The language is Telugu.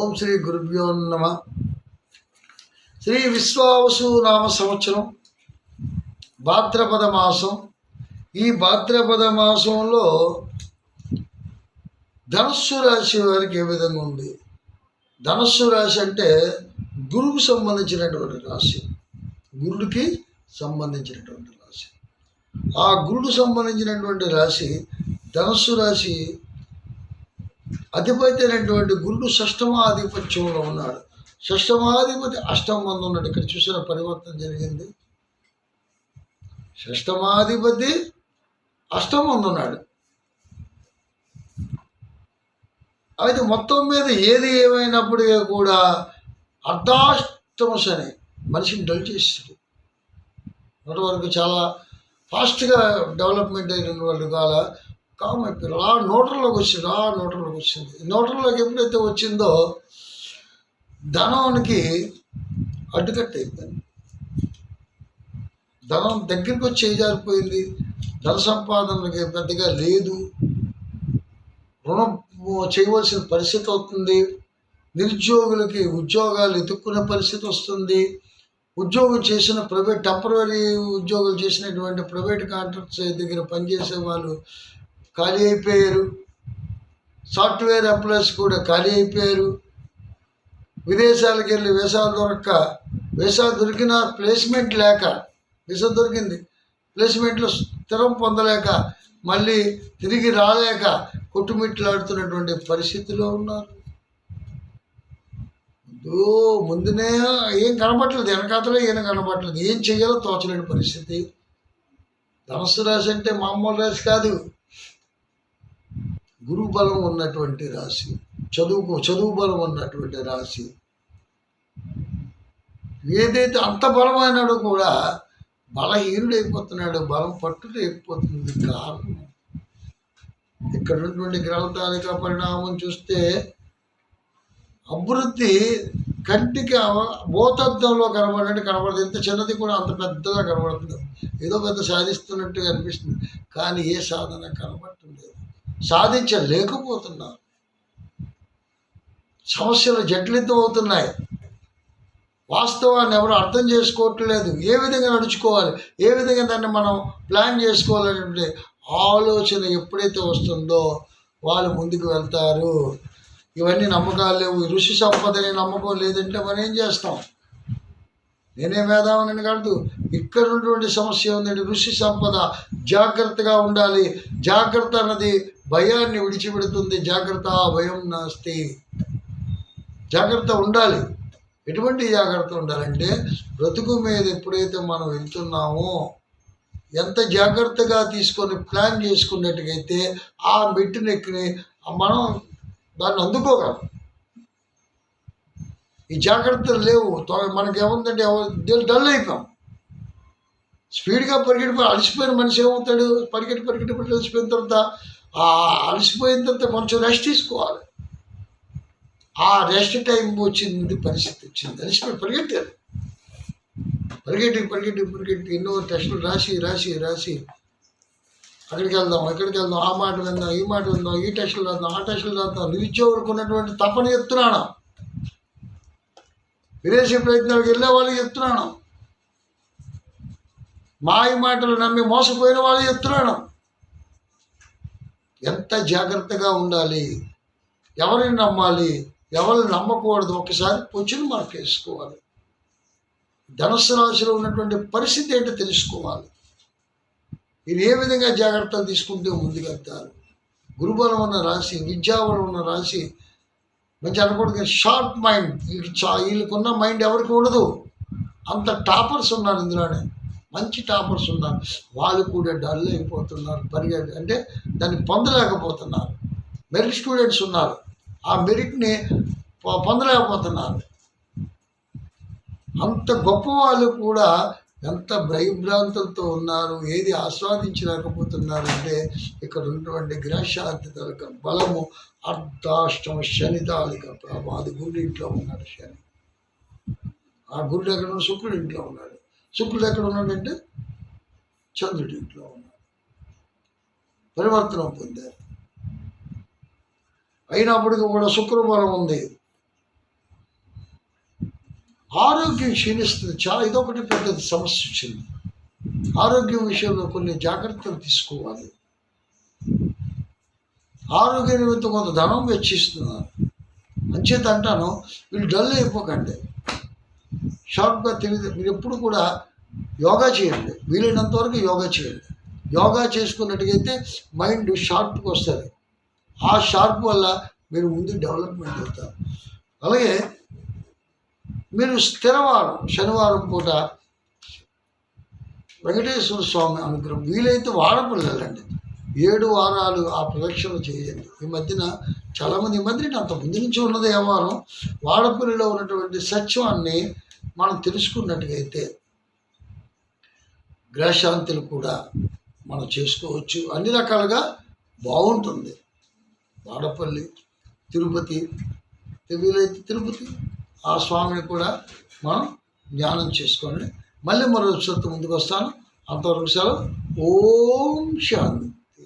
ఓం శ్రీ గురుభ్యో నమ. శ్రీ విశ్వావసు నామ సంవత్సరం భాద్రపద మాసం ఈ భాద్రపద మాసంలో ధనస్సు రాశి వారికి ఏ విధంగా ఉంది? ధనస్సు రాశి అంటే గురువుకు సంబంధించినటువంటి రాశి. గురుడికి సంబంధించినటువంటి రాశి. ఆ గురుడు సంబంధించినటువంటి రాశి ధనస్సు రాశి అధిపతి గురుడు షష్టమాధిపత్యంలో ఉన్నాడు. షష్టమాధిపతి అష్టం వంద ఉన్నాడు. ఇక్కడ చూసిన పరివర్తన జరిగింది. షష్టమాధిపతి అష్టం వంద ఉన్నాడు. అయితే మొత్తం మీద ఏది ఏమైనప్పటికీ కూడా అర్ధాష్టమ శని మనిషిని డల్ చేస్తుంది మొదటి వరకు చాలా ఫాస్ట్గా డెవలప్మెంట్ అయిన వాళ్ళు కాల కామ్ అయిపోయారు ఆ నోటర్లోకి వచ్చింది ఆ నోటర్లోకి వచ్చింది. నోటర్లోకి ఎప్పుడైతే వచ్చిందో ధనానికి అడ్డుకట్ట అయిపోయింది. ధనం దగ్గరికి వచ్చి చేజారిపోయింది ధన సంపాదనకి పెద్దగా లేదు. రుణం చేయవలసిన పరిస్థితి అవుతుంది నిరుద్యోగులకి ఉద్యోగాలు ఎదుక్కునే పరిస్థితి వస్తుంది. ఉద్యోగం చేసిన ప్రైవేట్ టెంపరీ ఉద్యోగులు చేసినటువంటి ప్రైవేట్ కాంట్రాక్ట్స్ దగ్గర పనిచేసే వాళ్ళు ఖాళీ అయిపోయారు. సాఫ్ట్వేర్ ఎంప్లాయీస్ కూడా ఖాళీ అయిపోయారు. విదేశాలకు వెళ్ళి వీసాలు దొరక్క వీసా దొరికిన ప్లేస్మెంట్ లేక వీసా దొరికింది. ప్లేస్మెంట్లో స్థిరం పొందలేక మళ్ళీ తిరిగి రాలేక కొట్టుమిట్లాడుతున్నటువంటి పరిస్థితిలో ఉన్నారు. ఓ ముందునే ఏం కనబట్టలేదు వెనకాతలో ఏం కనబట్టలేదు ఏం చేయాలో తోచలేని పరిస్థితి. ధనస్సు రాశి అంటే మామూలు రాశి కాదు. గురుబలం ఉన్నటువంటి రాశి. చదువుకు చదువు బలం ఉన్నటువంటి రాశి. ఏదైతే అంత బలమైనాడో కూడా బలహీనుడైపోతున్నాడు బలం పట్టుదైపోతుంది కారణం. ఇక్కడ ఉన్నటువంటి గ్రంథాలిక పరిణామం చూస్తే అభివృద్ధి కంటికి భూతత్వంలో భూతద్దంలో కనబడినట్టు కనబడదు. ఎంత చిన్నది కూడా అంత పెద్దగా కనబడుతుంది ఏదో పెద్ద సాధిస్తున్నట్టుగా అనిపిస్తుంది. కానీ ఏ సాధన కనబడదు. సాధించలేకపోతున్నారు. సమస్యలు జటిలితం అవుతున్నాయి వాస్తవాన్ని ఎవరు అర్థం చేసుకోవట్లేదు. ఏ విధంగా నడుచుకోవాలి? ఏ విధంగా దాన్ని మనం ప్లాన్ చేసుకోవాలనే ఆలోచన ఎప్పుడైతే వస్తుందో వాళ్ళు ముందుకు వెళ్తారు. ఇవన్నీ నమ్మకాలు లేవు. ఋషి సంపదని నమ్మకం లేదంటే మనం ఏం చేస్తాం? నేనే మేధావని కాదు. ఇక్కడ ఉన్నటువంటి సమస్య ఉందండి. ఋషి సంపద. జాగ్రత్తగా ఉండాలి. జాగ్రత్త అన్నది భయాన్ని విడిచిపెడుతుంది. జాగ్రత్త భయం నాస్తి. జాగ్రత్త ఉండాలి. ఎటువంటి జాగ్రత్త ఉండాలంటే బ్రతుకు మీద ఎప్పుడైతే మనం వెళ్తున్నామో ఎంత జాగ్రత్తగా తీసుకొని ప్లాన్ చేసుకున్నట్టుగైతే ఆ మెట్టునెక్కిని మనం దాన్ని అందుకోగలం. ఈ జాగ్రత్తలు లేవు. తో- మనకేముందంటే ఎవరు డల్ అయిపోయాం. స్పీడ్గా పరిగెట్టి అలసిపోయిన మనిషి ఏమవుతాడు? పరిగెట్టి పరిగెట్టి పరిగెట్టి అలసిపోయిన తర్వాత ఆ అలసిపోయిన తర్వాత కొంచెం రెస్ట్ తీసుకోవాలి. ఆ రెస్ట్ టైం వచ్చింది పరిస్థితి వచ్చింది. అలసిపోయి పరిగెత్తారు పరిగెట్టి పరిగెట్టి పరిగెట్టి ఎన్నో టెస్టులు రాసి రాసి రాసి అక్కడికి వెళ్దాం ఇక్కడికి వెళ్దాం ఆ మాట విందాం ఈ మాట విందాం ఈ టెస్టులు రాద్దాం ఆ టెస్టులు రాద్దాం. నిరుద్యోగులకు ఉన్నటువంటి తపన చెప్తున్నాను విదేశీ ప్రయత్నాలకు వెళ్ళే వాళ్ళకి చెప్తున్నాను మాయ మాటలు నమ్మి మోసపోయిన వాళ్ళు చెప్తున్నాను ఎంత జాగ్రత్తగా ఉండాలి? ఎవరిని నమ్మాలి? ఎవరిని నమ్మకూడదు? ఒకసారి పొచ్చును మార్క్ వేసుకోవాలి. ధనుస్సు రాశిలో ఉన్నటువంటి పరిస్థితి ఏంటో తెలుసుకోవాలి. మీరు ఏ విధంగా జాగ్రత్తలు తీసుకుంటే ముందుకెళ్తారు గురుబలం ఉన్న రాశి విద్యాబలం ఉన్న రాశి మంచి అనకూడదు షార్ప్ మైండ్ వీళ్ళకి చా వీళ్ళకున్న మైండ్ ఎవరికి ఉండదు? అంత టాపర్స్ ఉన్నారు ఇందులోనే. మంచి టాపర్స్ ఉన్నారు. వాళ్ళు కూడా డల్ అయిపోతున్నారు పరిగెత్తి అంటే దాన్ని పొందలేకపోతున్నారు. మెరిట్ స్టూడెంట్స్ ఉన్నారు. ఆ మెరిట్ని పొందలేకపోతున్నారు. అంత గొప్ప వాళ్ళు కూడా ఎంత భయభ్రాంతులతో ఉన్నారు ఏది ఆస్వాదించలేకపోతున్నారు అంటే ఇక్కడ ఉన్నటువంటి గ్రహశాంతి తలక బలము అర్ధాష్టమ శని తాలిక ప్రభావం. అది గురుడు ఇంట్లో ఉన్నాడు శని. ఆ గురుడు ఎక్కడ శుక్రుడు ఇంట్లో ఉన్నాడు. శుక్రుడు ఎక్కడ ఉన్నాడంటే చంద్రుడి ఇంట్లో ఉన్నాడు. పరివర్తనం పొందారు అయినప్పటికీ కూడా శుక్రవారం ఉంది. ఆరోగ్యం క్షీణిస్తుంది. చాలా ఇదొకటి పెద్ద సమస్య వచ్చింది. ఆరోగ్యం విషయంలో కొన్ని జాగ్రత్తలు తీసుకోవాలి. ఆరోగ్య నిమిత్తం కొంత ధనం వెచ్చిస్తున్నారు. అంచేత అంటాను వీళ్ళు డల్ అయిపోకండి. షార్ప్గా తెలియదు మీరు ఎప్పుడు కూడా యోగా చేయండి. వీలైనంత వరకు యోగా చేయండి. యోగా చేసుకున్నట్టుగైతే మైండ్ షార్ప్గా వస్తుంది. ఆ షార్ప్ వల్ల మీరు ముందు డెవలప్మెంట్ అవుతారు. అలాగే మీరు స్థిరవారం శనివారం పూట వెంకటేశ్వర స్వామి అనుగ్రహం వీలైతే వాడపల్లి వెళ్ళండి ఏడు వారాలు ఆ ప్రదక్షిణ చేయండి. ఈ మధ్యన చాలామంది ఈ మధ్యన అంత ముందు నుంచి ఉన్నది వ్యవహారం. వాడపల్లిలో ఉన్నటువంటి సత్యాన్ని మనం తెలుసుకున్నట్టుగైతే గ్రహశాంతులు కూడా మనం చేసుకోవచ్చు. అన్ని రకాలుగా బాగుంటుంది. వాడపల్లి తిరుపతి వీలైతే తిరుపతి ఆ స్వామిని కూడా మనం ధ్యానం చేసుకొని మళ్ళీ మరో ముందుకు వస్తాను. అంతవరకు సెలవు. ఓం శాంతి.